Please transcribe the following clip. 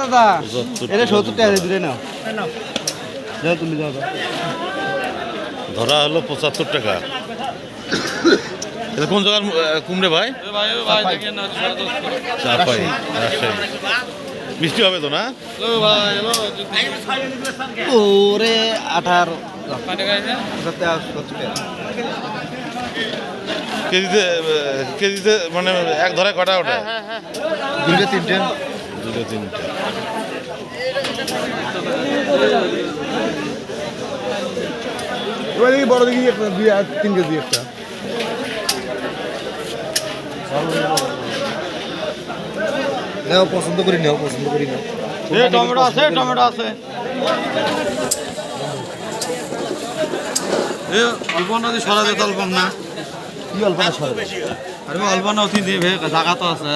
দাদা এটা সত্তর টাকা দূরে নাও। যাও তুমি যাও। ধরা হলো পঁচাত্তর টাকা। এটা কোন জায়গার কুমড়ে ভাই? চাপাই রাজশাহী। বৃষ্টি হবে তো না? ওরে আঠারো। কেজিতে কেজিতে মানে এক ধরে কটা ওঠে? দুইটা তিনটে। দুটো তিনটে। এবার দেখি বড় দেখি একটা দুই আর তিন কেজি একটা। নাও, পছন্দ করি, নাও, পছন্দ করি, নাও। টমেটো আছে টমেটো আছে। অল্প নদী সরা যেত অল্প না। কি অল্প না সরে আরে অল্প অতি দিয়ে জায়গা তো আছে।